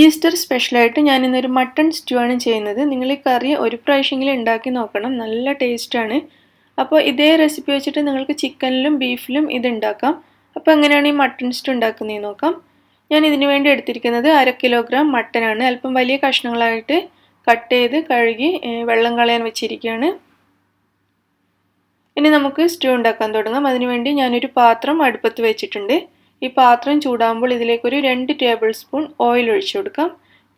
Easter സ്പെഷ്യലായിട്ട് ഞാൻ ഇന്നൊരു മട്ടൺ സ്റ്റൂ ആണ് ചെയ്യുന്നത്. നിങ്ങൾ ഈ കറി ഒരു പ്രാവശ്യമെങ്കിലും ഉണ്ടാക്കി നോക്കണം. നല്ല ടേസ്റ്റാണ് അപ്പോൾ ഇതേ റെസിപ്പി വെച്ചിട്ട് നിങ്ങൾക്ക് ചിക്കനിലും ബീഫിലും ഇത് ഉണ്ടാക്കാം. അപ്പോൾ എങ്ങനെയാണ് ഈ മട്ടൺ സ്റ്റൂ ഉണ്ടാക്കുന്നത് നോക്കാം. ഞാൻ ഇതിനു വേണ്ടി എടുത്തിരിക്കുന്നത് അര കിലോഗ്രാം മട്ടനാണ് അല്പം വലിയ കഷ്ണങ്ങളായിട്ട് കട്ട് ചെയ്ത് കഴുകി വെള്ളം കളയാൻ വെച്ചിരിക്കുകയാണ്. ഇനി നമുക്ക് സ്റ്റൂ ഉണ്ടാക്കാൻ തുടങ്ങാം. അതിനുവേണ്ടി ഞാനൊരു പാത്രം അടുപ്പത്ത് വെച്ചിട്ടുണ്ട്. ഈ പാത്രം ചൂടാകുമ്പോൾ ഇതിലേക്കൊരു രണ്ട് ടേബിൾ സ്പൂൺ ഓയിൽ ഒഴിച്ചു കൊടുക്കാം.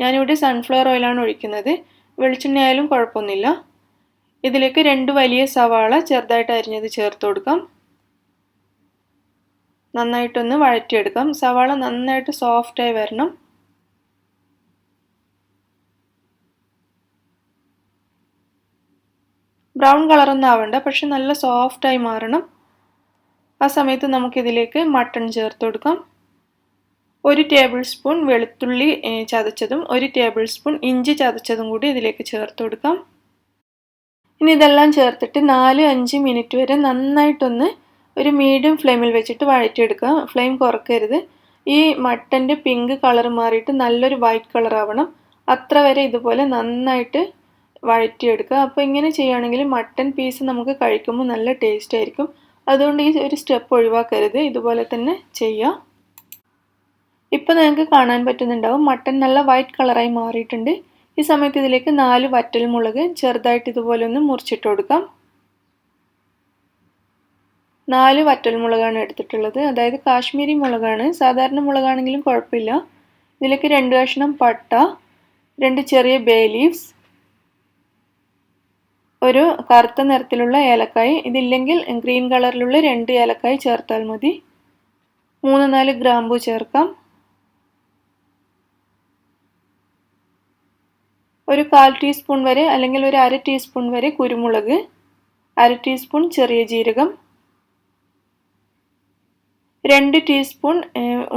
ഞാനിവിടെ സൺഫ്ലവർ ഓയിലാണ് ഒഴിക്കുന്നത്. വെളിച്ചെണ്ണ ആയാലും കുഴപ്പമൊന്നുമില്ല. ഇതിലേക്ക് രണ്ട് വലിയ സവാള ചെറുതായിട്ട് അരിഞ്ഞത് ചേർത്ത് കൊടുക്കാം. നന്നായിട്ടൊന്ന് വഴറ്റിയെടുക്കാം. സവാള നന്നായിട്ട് സോഫ്റ്റായി വരണം. ബ്രൗൺ കളറൊന്നും ആവണ്ട പക്ഷെ നല്ല സോഫ്റ്റായി മാറണം. ആ സമയത്ത് നമുക്കിതിലേക്ക് മട്ടൺ ചേർത്ത് കൊടുക്കാം. ഒരു ടേബിൾ സ്പൂൺ വെളുത്തുള്ളി ചതച്ചതും ഒരു ടേബിൾ സ്പൂൺ ഇഞ്ചി ചതച്ചതും കൂടി ഇതിലേക്ക് ചേർത്ത് കൊടുക്കാം. ഇനി ഇതെല്ലാം ചേർത്തിട്ട് നാല് അഞ്ച് മിനിറ്റ് വരെ നന്നായിട്ടൊന്ന് ഒരു മീഡിയം ഫ്ലെയിമിൽ വെച്ചിട്ട് വഴറ്റിയെടുക്കുക. ഫ്ലെയിം കുറക്കരുത്. ഈ മട്ടന്റെ പിങ്ക് കളർ മാറിയിട്ട് നല്ലൊരു വൈറ്റ് കളർ ആവണം അത്ര വരെ ഇതുപോലെ നന്നായിട്ട് വഴറ്റിയെടുക്കുക. അപ്പോൾ ഇങ്ങനെ ചെയ്യുകയാണെങ്കിൽ മട്ടൺ പീസ് നമുക്ക് കഴിക്കുമ്പോൾ നല്ല ടേസ്റ്റ് ആയിരിക്കും. അതുകൊണ്ട് ഈ ഒരു സ്റ്റെപ്പ് ഒഴിവാക്കരുത്. ഇതുപോലെ തന്നെ ചെയ്യാം. ഇപ്പം നിങ്ങൾക്ക് കാണാൻ പറ്റുന്നുണ്ടാവും മട്ടൻ നല്ല വൈറ്റ് കളറായി മാറിയിട്ടുണ്ട്. ഈ സമയത്ത് ഇതിലേക്ക് നാല് വറ്റൽ മുളക് ചെറുതായിട്ട് ഇതുപോലെ ഒന്ന് മുറിച്ചിട്ട് കൊടുക്കാം. നാല് വറ്റൽ മുളകാണ് എടുത്തിട്ടുള്ളത്. അതായത് കാശ്മീരി മുളകാണ്. സാധാരണ മുളകാണെങ്കിലും കുഴപ്പമില്ല. ഇതിലേക്ക് രണ്ട് കഷ്ണം പട്ട രണ്ട് ചെറിയ ബേ ലീവ്സ് ഒരു കറുത്ത നിറത്തിലുള്ള ഏലക്കായ് ഇതില്ലെങ്കിൽ ഗ്രീൻ കളറിലുള്ള രണ്ട് ഏലക്കായ് ചേർത്താൽ മതി. മൂന്ന് നാല് ഗ്രാമ്പു ചേർക്കാം. ഒരു കാൽ ടീസ്പൂൺ വരെ അല്ലെങ്കിൽ ഒരു അര ടീസ്പൂൺ വരെ കുരുമുളക് അര ടീസ്പൂൺ ചെറിയ ജീരകം രണ്ട് ടീസ്പൂൺ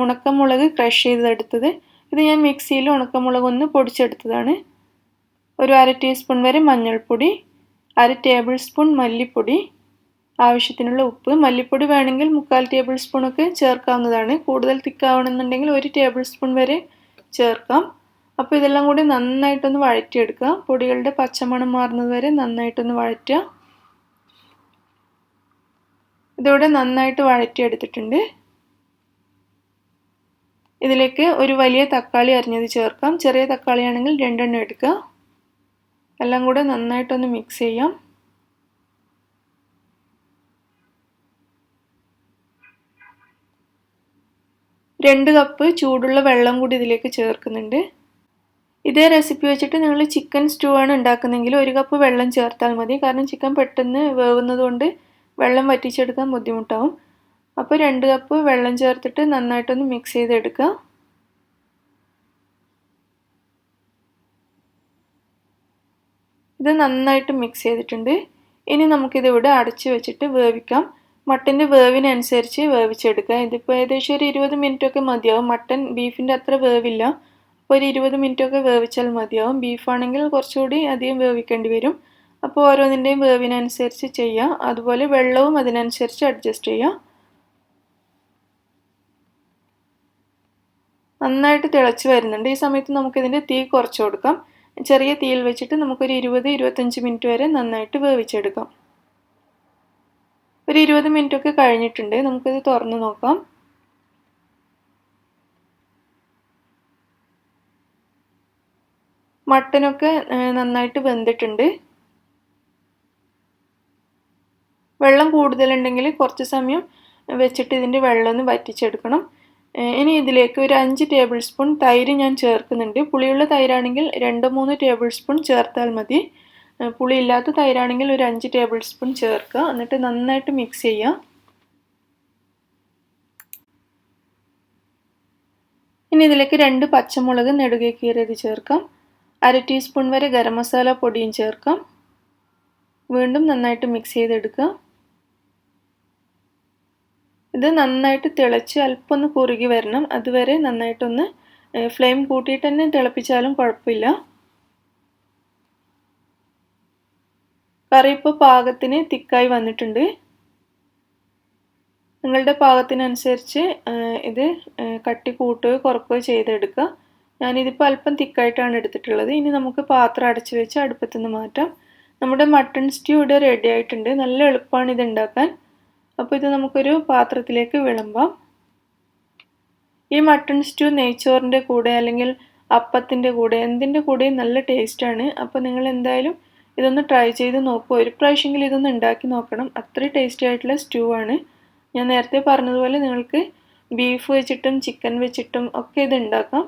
ഉണക്കമുളക് ക്രഷ് ചെയ്തെടുത്തത്. ഇത് ഞാൻ മിക്സിയിൽ ഉണക്കമുളക് ഒന്ന് പൊടിച്ചെടുത്തതാണ്. ഒരു അര ടീസ്പൂൺ വരെ മഞ്ഞൾപ്പൊടി അര ടേബിൾ സ്പൂൺ മല്ലിപ്പൊടി ആവശ്യത്തിനുള്ള ഉപ്പ്. മല്ലിപ്പൊടി വേണമെങ്കിൽ മുക്കാൽ ടേബിൾ സ്പൂണൊക്കെ ചേർക്കാവുന്നതാണ്. കൂടുതൽ തിക്കാവണമെന്നുണ്ടെങ്കിൽ ഒരു ടേബിൾ സ്പൂൺ വരെ ചേർക്കാം. അപ്പോൾ ഇതെല്ലാം കൂടി നന്നായിട്ടൊന്ന് വഴറ്റിയെടുക്കുക. പൊടികളുടെ പച്ചമണം മാറുന്നത് വരെ നന്നായിട്ടൊന്ന് വഴറ്റുക. ഇതോടെ നന്നായിട്ട് വഴറ്റിയെടുത്തിട്ടുണ്ട്. ഇതിലേക്ക് ഒരു വലിയ തക്കാളി അരിഞ്ഞത് ചേർക്കാം. ചെറിയ തക്കാളിയാണെങ്കിൽ രണ്ടെണ്ണം എടുക്കുക. എല്ലാം കൂടെ നന്നായിട്ടൊന്ന് മിക്സ് ചെയ്യാം. രണ്ട് കപ്പ് ചൂടുള്ള വെള്ളം കൂടി ഇതിലേക്ക് ചേർക്കുന്നുണ്ട്. ഇതേ റെസിപ്പി വെച്ചിട്ട് നിങ്ങൾ ചിക്കൻ സ്റ്റൂ ആണ് ഉണ്ടാക്കുന്നതെങ്കിൽ ഒരു കപ്പ് വെള്ളം ചേർത്താൽ മതി. കാരണം ചിക്കൻ പെട്ടെന്ന് വേവുന്നതുകൊണ്ട് വെള്ളം വറ്റിച്ചെടുക്കാൻ ബുദ്ധിമുട്ടാവും. അപ്പോൾ രണ്ട് കപ്പ് വെള്ളം ചേർത്തിട്ട് നന്നായിട്ടൊന്ന് മിക്സ് ചെയ്തെടുക്കുക ഇത് നന്നായിട്ട് മിക്സ് ചെയ്തിട്ടുണ്ട്. ഇനി നമുക്കിതിവിടെ അടച്ച് വെച്ചിട്ട് വേവിക്കാം. മട്ടന്റെ വേവിനനുസരിച്ച് വേവിച്ചെടുക്കുക. ഇതിപ്പോൾ ഏകദേശം ഒരു ഇരുപത് മിനിറ്റൊക്കെ മതിയാവും. മട്ടൻ ബീഫിന്റെ അത്ര വേവില്ല. അപ്പോൾ ഒരു ഇരുപത് മിനിറ്റൊക്കെ വേവിച്ചാൽ മതിയാവും. ബീഫാണെങ്കിൽ കുറച്ചുകൂടി അധികം വേവിക്കേണ്ടി വരും. അപ്പോൾ ഓരോന്നിന്റെയും വേവിനനുസരിച്ച് ചെയ്യാം. അതുപോലെ വെള്ളവും അതിനനുസരിച്ച് അഡ്ജസ്റ്റ് ചെയ്യാം. നന്നായിട്ട് തിളച്ച് വരുന്നുണ്ട്. ഈ സമയത്ത് നമുക്കിതിന്റെ തീ കുറച്ച് കൊടുക്കാം. ചെറിയ തീയിൽ വെച്ചിട്ട് നമുക്കൊരു ഇരുപത് ഇരുപത്തഞ്ച് മിനിറ്റ് വരെ നന്നായിട്ട് വേവിച്ചെടുക്കാം. ഒരു ഇരുപത് മിനിറ്റൊക്കെ കഴിഞ്ഞിട്ടുണ്ട്. നമുക്കിത് തുറന്ന് നോക്കാം. മട്ടനൊക്കെ നന്നായിട്ട് വെന്തിട്ടുണ്ട്. വെള്ളം കൂടുതലുണ്ടെങ്കിൽ കുറച്ച് സമയം വെച്ചിട്ട് ഇതിന്റെ വെള്ളം ഒന്ന് വറ്റിച്ചെടുക്കണം. ഇനി ഇതിലേക്ക് ഒരു അഞ്ച് ടേബിൾ സ്പൂൺ തൈര് ഞാൻ ചേർക്കുന്നുണ്ട്. പുളിയുള്ള തൈരാണെങ്കിൽ രണ്ട് മൂന്ന് ടേബിൾ സ്പൂൺ ചേർത്താൽ മതി. പുളി ഇല്ലാത്ത തൈരാണെങ്കിൽ ഒരു അഞ്ച് ടേബിൾ സ്പൂൺ ചേർക്കുക. എന്നിട്ട് നന്നായിട്ട് മിക്സ് ചെയ്യുക. ഇനി ഇതിലേക്ക് രണ്ട് പച്ചമുളക് നെടുകെ കീറിയത് ചേർക്കാം. അര ടീസ്പൂൺ വരെ ഗരം മസാല പൊടിയും ചേർക്കാം. വീണ്ടും നന്നായിട്ട് മിക്സ് ചെയ്തെടുക്കുക. ഇത് നന്നായിട്ട് തിളച്ച് അല്പം ഒന്ന് കുറുകി വരണം. അതുവരെ നന്നായിട്ടൊന്ന് ഫ്ലെയിം കൂട്ടിയിട്ട് തന്നെ തിളപ്പിച്ചാലും കുഴപ്പമില്ല. കറി ഇപ്പോൾ പാകത്തിന് തിക്കായി വന്നിട്ടുണ്ട്. നിങ്ങളുടെ പാകത്തിനനുസരിച്ച് ഇത് കട്ടി കൂട്ടുകയോ കുറക്കുകയോ ചെയ്തെടുക്കുക. ഞാനിതിപ്പോൾ അല്പം തിക്കായിട്ടാണ് എടുത്തിട്ടുള്ളത്. ഇനി നമുക്ക് പാത്രം അടച്ചു വെച്ച് അടുപ്പത്തുനിന്ന് മാറ്റാം. നമ്മുടെ മട്ടൺ സ്റ്റ്യൂ ഇവിടെ റെഡി ആയിട്ടുണ്ട്. നല്ല എളുപ്പമാണ് ഇത് ഉണ്ടാക്കാൻ. അപ്പോൾ ഇത് നമുക്കൊരു പാത്രത്തിലേക്ക് വിളമ്പാം. ഈ മട്ടൺ സ്റ്റൂ നെയ്ച്ചോറിന്റെ കൂടെ അല്ലെങ്കിൽ അപ്പത്തിന്റെ കൂടെ എന്തിന്റെ കൂടെയും നല്ല ടേസ്റ്റാണ് അപ്പോൾ നിങ്ങൾ എന്തായാലും ഇതൊന്ന് ട്രൈ ചെയ്ത് നോക്കുക ഒരു പ്രാവശ്യമെങ്കിലും ഇതൊന്ന് ഉണ്ടാക്കി നോക്കണം. അത്രയും ടേസ്റ്റി ആയിട്ടുള്ള സ്റ്റൂ ആണ്. ഞാൻ നേരത്തെ പറഞ്ഞതുപോലെ നിങ്ങൾക്ക് ബീഫ് വെച്ചിട്ടും ചിക്കൻ വെച്ചിട്ടും ഒക്കെ ഇത് ഉണ്ടാക്കാം.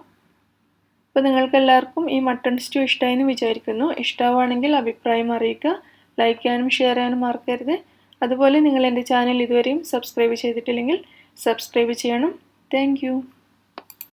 അപ്പോൾ നിങ്ങൾക്ക് എല്ലാവർക്കും ഈ മട്ടൺ സ്റ്റൂ ഇഷ്ടമായി എന്ന് വിചാരിക്കുന്നു. ഇഷ്ടമാണെങ്കിൽ അഭിപ്രായം അറിയിക്കുക. ലൈക്ക് ചെയ്യാനും ഷെയർ ചെയ്യാനും മറക്കരുത്. അതുപോലെ നിങ്ങൾ എന്റെ ചാനൽ ഇതുവരെയും സബ്സ്ക്രൈബ് ചെയ്തിട്ടില്ലെങ്കിൽ സബ്സ്ക്രൈബ് ചെയ്യണം. താങ്ക്